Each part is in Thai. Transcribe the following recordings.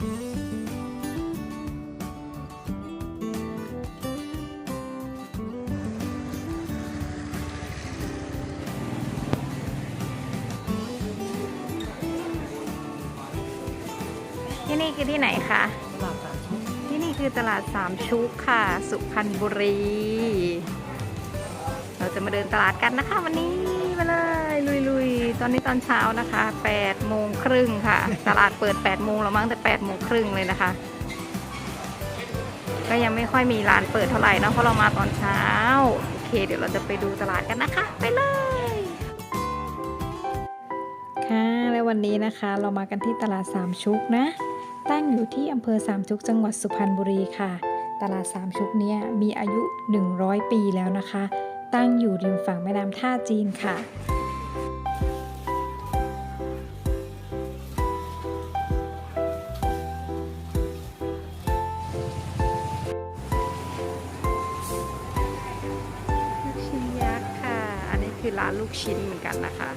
ที่นี่คือที่ไหนคะ ที่นี่คือตลาดสามชุกค่ะ สุพรรณบุรี เราจะมาเดินตลาดกันนะคะ วันนี้มาเลยลุยๆ ตอนนี้ตอนเช้านะคะ8โมงครึ่งค่ะ ตลาดเปิด8โมงแล้วมั้งแต่8โมงครึ่งเลยนะคะ ก็ยังไม่ค่อยมีร้านเปิดเท่าไหร่นะเพราะเรามาตอนเช้า โอเค เดี๋ยวเราจะไปดูตลาดกันนะคะ ไปเลย ค่ะ และวันนี้นะคะเรามากันที่ตลาดสามชุกนะ ตั้งอยู่ที่อำเภอสามชุกจังหวัดสุพรรณบุรีค่ะ ตลาดสามชุกเนี้ยมีอายุ 100 ปีแล้วนะคะ ตั้งอยู่ริมฝั่งแม่น้ำท่าจีนค่ะ คือร้านลูกชิ้นเหมือนกันนะคะ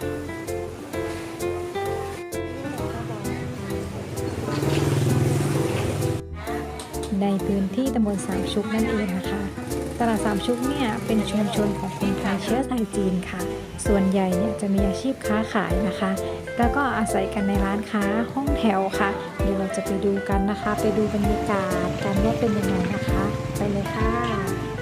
ในพื้นที่ตำบลสามชุกนั่นเองนะคะ ตลาดสามชุกเนี่ยเป็นชุมชนของคนไทยเชื้อสายจีนค่ะ ส่วนใหญ่เนี่ยจะมีอาชีพค้าขายนะคะ แล้วก็อาศัยกันในร้านค้าห้องแถวค่ะ เดี๋ยวเราจะไปดูกันนะคะ ไปดูบรรยากาศกันว่าเป็นยังไงนะคะ ไปเลยค่ะ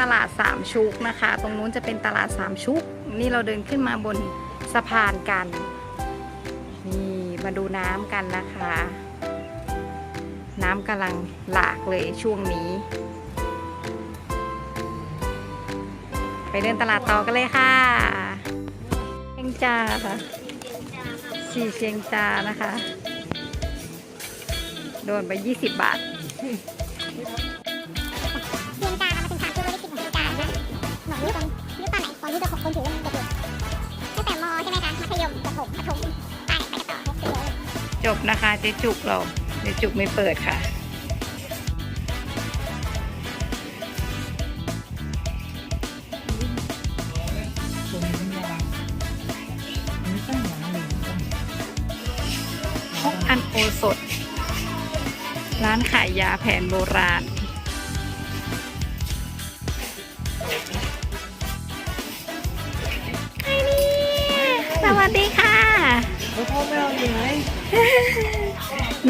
ตลาดสามชุกนะคะ ตรงนู้นจะเป็นตลาดสามชุก นี่เราเดินขึ้นมาบนสะพานกัน นี่มาดูน้ำกันนะคะ น้ำกำลังหลากเลยช่วงนี้ ไปเดินตลาดต่อกันเลยค่ะเชียงจาค่ะชีเชียงจานะคะ โดนไป 20 บาท อนไหนตอนรู้จะคนถือว่ามันจะเด็กตั้งแต่มใช่ไหมคะมัธยมประถมประถมไปไปกันต่อคือเลยจบนะคะเจ๊จุกเราเจ๊จุกไม่เปิดค่ะพกอันโอสด ร้านขายยาแผนโบราณ วัสดีค่ะแล้วพ่อแม่เราอยู่ไหน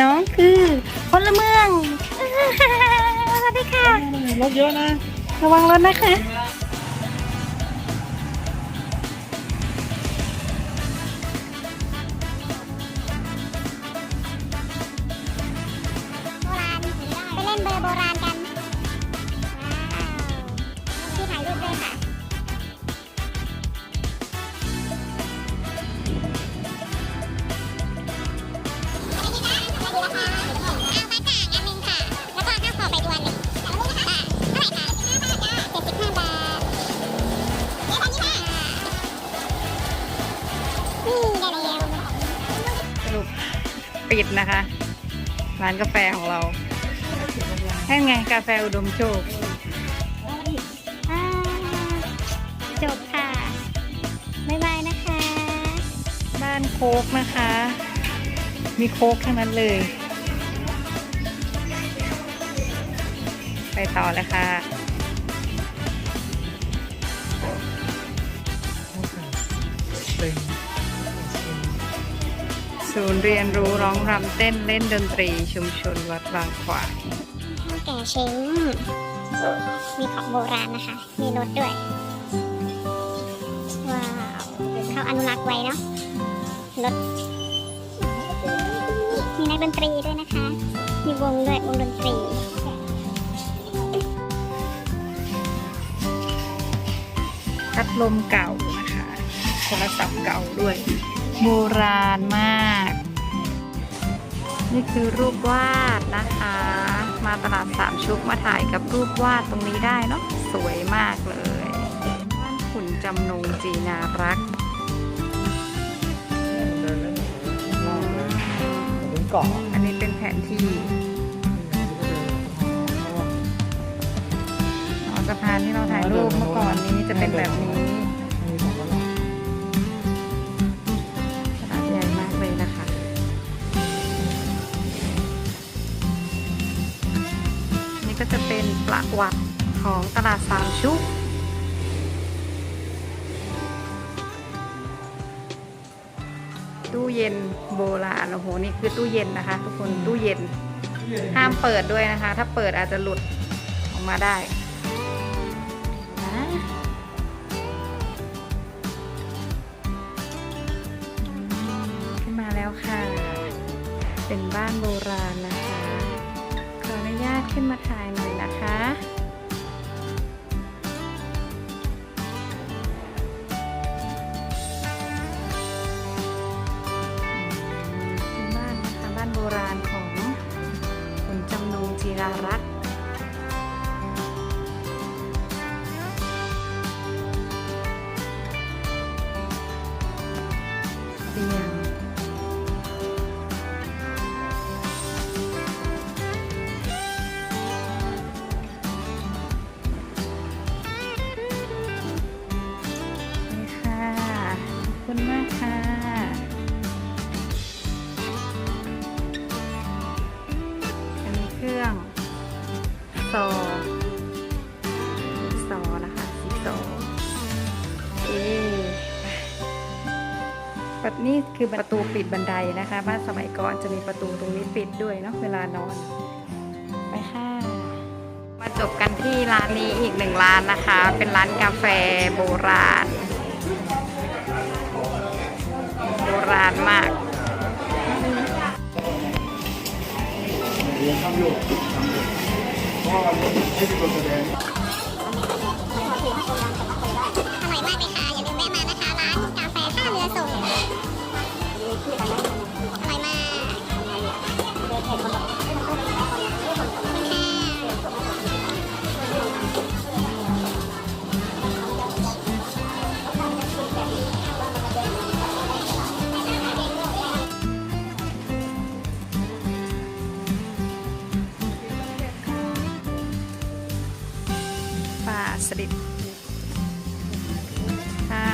น้องคือพลเมืองสวัสดีค่ะรถเยอะนะ ระวังรถนะคะ ปิดนะคะ ร้านกาแฟของเราแค่ไงกาแฟอุดมโชคจบค่ะ บ๊ายบายนะคะ บ้านโคกนะคะ มีโคกทั้งนั้นเลย ไปต่อเลยค่ะเป็น ศูนย์เรียนรู้ร้องรำเต้นเล่นดนตรีชุมชนวัดบางขวางข้าวแก่เช้งมีของโบราณนะคะ มีรถด้วย ว้าวเขาอนุรักษ์ไว้เนาะรถมีนักดนตรีด้วยนะคะ มีวงด้วยวงดนตรีพัดลมเก่านะคะ โทรศัพท์เก่าด้วย โบราณมาก นี่คือรูปวาดนะคะ มาตลาดสามชุกมาถ่ายกับรูปวาดตรงนี้ได้เนาะสวยมากเลยบ้านขุนจำนงจีนารักเกาะอันนี้เป็นแผนที่สะพานที่เราถ่ายรูปเมื่อก่อนนี้จะเป็นแบบนี้ ประวัติของตลาดสามชุกตู้เย็นโบราณโอ้โหนี่คือตู้เย็นนะคะ ทุกคนตู้เย็น ห้ามเปิดด้วยนะคะ ถ้าเปิดอาจจะหลุดออกมาได้ขึ้นมาแล้วค่ะ เป็นบ้านโบราณนะคะ ขออนุญาตขึ้นมาถ่ายหน่อย สีซอเอ๊ปัดนี่คือประตูปิดบันไดนะคะ บ้านสมัยก่อนจะมีประตูตรงนี้ปิดด้วยเนาะเวลานอน ไปค่ะ มาจบกันที่ร้านนี้อีกหนึ่งร้านนะคะ เป็นร้านกาแฟโบราณ โบราณมากอ สลิดค่ะ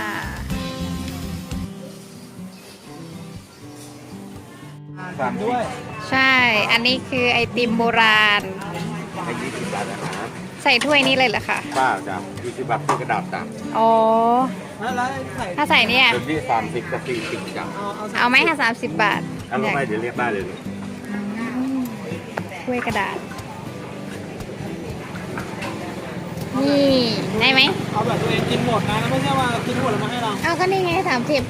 สั่งด้วยใช่ อันนี้คือไอติมโบราณ ให้ยี่สิบบาทนะครับใส่ถ้วยนี้เลยเหรอคะป้าจ้ะยี่สิบบาทที่กระดาษจ้ะอ๋อ แล้วใส่ถ้าใส่เนี่ย เดี๋ยวที่สามสิบกับสี่สิบจ้ะเอาเอาเอาไหมคะสามสิบบาทถ้าไม่เดี๋ยวเรียกได้เลยลูก ถ้วยกระดาษ นี่ได้ไหมเอาแบบตัวเองกินหมดนะแล้วไม่ใช่ว่ากินหมดแล้วมาให้เราเอาก็นี่ไงสามสิบ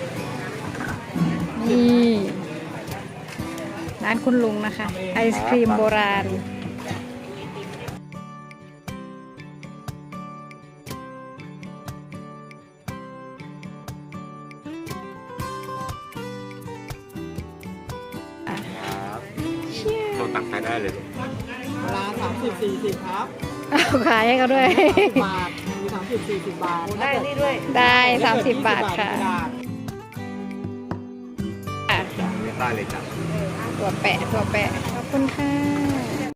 นี่ร้านคุณลุงนะคะ ไอศครีมโบราณครับโทรตักใช้ได้เลยลูกร้านสามสิบสี่สิบครับ เอาขายให้เขาด้วย บาทมีสามสิบสี่สิบบาทได้นี่ด้วย ได้สามสิบบาทค่ะเรียกได้เลยจ้ะตัวแปะตัวแปะขอบคุณค่ะ